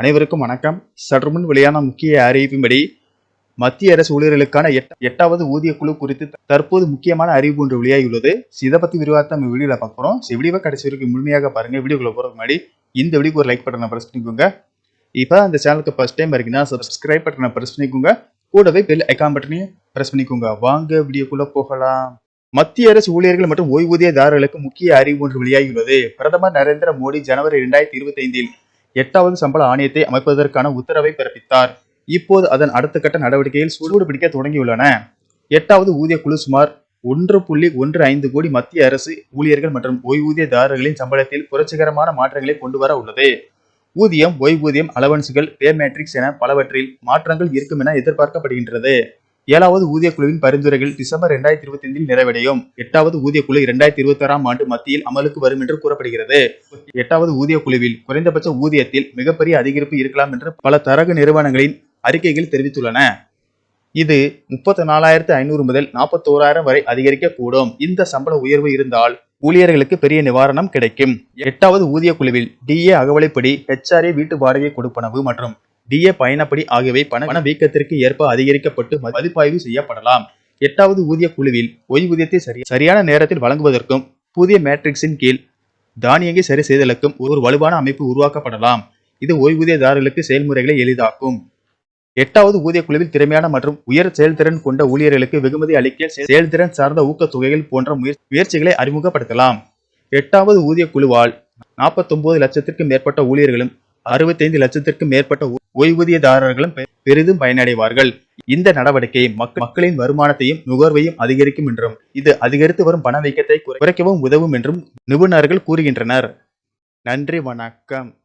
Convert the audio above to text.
அனைவருக்கும் வணக்கம். சற்று முன் வெளியான முக்கிய அறிவிப்பின்படி மத்திய அரசு ஊழியர்களுக்கான எட்ட- எட்டாவது ஊதிய குழு குறித்து தற்போது முக்கியமான அறிவிப்பு ஒன்று வெளியாகியுள்ளது. இதை பத்தி விரிவாக நம்ம வீடியோல பாக்குறோம் போறோம். வீடியோவை கடைசி வரைக்கும் முழுமையாக பாருங்க. வீடியோக்குள்ள போறதுக்கு முன்னாடி இந்த வீடியோக்கு ஒரு லைக் பட்டனை பிரஸ் பண்ணிக்கோங்க. இப்போ அந்த சேனலுக்கு ஃபர்ஸ்ட் டைம் இருக்கீங்கன்னா சப்ஸ்கிரைப் பட்டனை பிரஸ் பண்ணிக்கோங்க. கூடவே பெல் ஐக்கான் பட்டனையும் பிரஸ் பண்ணிக்கோங்க. வாங்க வீடியோக்குள்ள போகலாம். மத்திய அரசு ஊழியர்கள் மற்றும் ஓய்வூதியதாரர்களுக்கு முக்கிய அறிவு ஒன்று வெளியாகியுள்ளது. பிரதமர் நரேந்திர மோடி ஜனவரி இரண்டாயிரத்தி இருபத்தி ஐந்தில் எட்டாவது சம்பள ஆணையத்தை அமைப்பதற்கான உத்தரவை பிறப்பித்தார். இப்போது அதன் அடுத்த கட்ட நடவடிக்கையில் சூடு பிடிக்க தொடங்கியுள்ளன. எட்டாவது ஊதிய குழு சுமார் ஒன்று புள்ளி ஒன்று ஐந்து கோடி மத்திய அரசு ஊழியர்கள் மற்றும் ஓய்வூதியதாரர்களின் சம்பளத்தில் புரட்சிகரமான மாற்றங்களை கொண்டு வர உள்ளது. ஊதியம் ஓய்வூதியம் அலவன்ஸுகள் பே மேட்ரிக்ஸ் என பலவற்றில் மாற்றங்கள் இருக்கும் என எதிர்பார்க்கப்படுகின்றது. ஏழாவது ஊதிய குழுவின் பரிந்துரைகள் டிசம்பர் இரண்டாயிரத்தி இருபத்தி ஐந்தில் நிறைவடையும். எட்டாவது ஊதிய குழு இரண்டாயிரத்தி இருபத்தி ஆறாம் ஆண்டு மத்தியில் அமலுக்கு வரும் என்று கூறப்படுகிறது. எட்டாவது ஊதிய குழுவில் குறைந்தபட்ச ஊதியத்தில் மிகப்பெரிய அதிகரிப்பு இருக்கலாம் என்று பல தரகு நிறுவனங்களின் அறிக்கைகள் தெரிவித்துள்ளன. இது முப்பத்தி நாலாயிரத்து ஐநூறு முதல் நாற்பத்தோராயிரம் வரை அதிகரிக்கக்கூடும். இந்த சம்பள உயர்வு இருந்தால் ஊழியர்களுக்கு பெரிய நிவாரணம் கிடைக்கும். எட்டாவது ஊதிய குழுவில் டிஏ அகவலைப்படி ஹெச்ஆர்ஏ வீட்டு வாடகை கொடுப்பனவு மற்றும் டிஏ பயணப்படி ஆகியவை பண பண வீக்கத்திற்கு ஏற்ப அதிகரிக்கப்பட்டு மதிப்பாய்வு செய்யப்படலாம். எட்டாவது ஊதிய குழுவில் ஓய்வூதியத்தை சரி சரியான நேரத்தில் வழங்குவதற்கும் புதிய மேட்ரிக்ஸின் கீழ் தானியங்கி சரி செய்தலுக்கும் ஒரு வலுவான அமைப்பு உருவாக்கப்படலாம். இது ஓய்வூதியதாரர்களுக்கு செயல்முறைகளை எளிதாக்கும். எட்டாவது ஊதிய குழுவில் திறமையான மற்றும் உயர் செயல்திறன் கொண்ட ஊழியர்களுக்கு வெகுமதி அளிக்க செயல்திறன் சார்ந்த ஊக்கத்தொகைகள் போன்ற முயற்- முயற்சிகளை அறிமுகப்படுத்தலாம். எட்டாவது ஊதிய குழுவால் 49 லட்சத்திற்கும் மேற்பட்ட ஊழியர்களும் 65 லட்சத்திற்கும் மேற்பட்ட ஓய்வூதியதாரர்களும் பெ- பெரிதும் பயனடைவார்கள். இந்த நடவடிக்கை மக்களின் வருமானத்தையும் நுகர்வையும் அதிகரிக்கும் என்றும் இது அதிகரித்து வரும் பணவீக்கத்தை குறைக்கவும் உதவும் என்றும் நிபுணர்கள் கூறுகின்றனர். நன்றி வணக்கம்.